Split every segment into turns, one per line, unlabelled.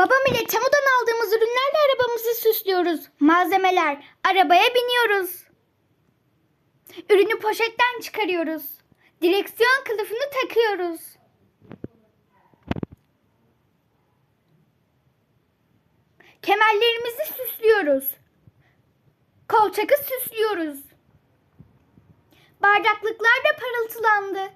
Babam ile Temu'dan aldığımız ürünlerle arabamızı süslüyoruz. Malzemeler. Arabaya biniyoruz. Ürünü poşetten çıkarıyoruz. Direksiyon kılıfını takıyoruz. Kemerlerimizi süslüyoruz. Kolçakı süslüyoruz. Bardaklıklar da parıltılandı.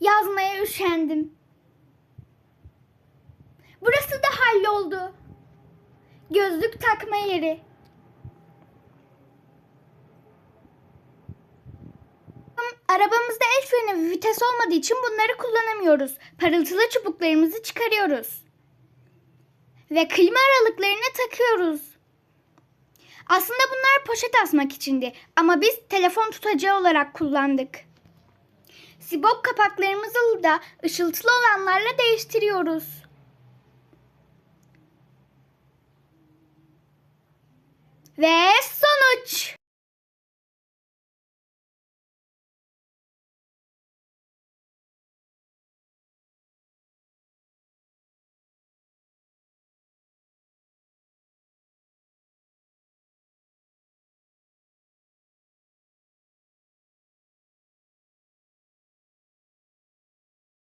Yazmaya üşendim. Burası da halloldu. Gözlük takma yeri. Arabamızda el freni ve vites olmadığı için bunları kullanamıyoruz. Parıltılı çubuklarımızı çıkarıyoruz. Ve klima aralıklarını takıyoruz. Aslında bunlar poşet asmak içindi ama biz telefon tutacağı olarak kullandık. Sibop kapaklarımızı da ışıltılı olanlarla değiştiriyoruz. Ve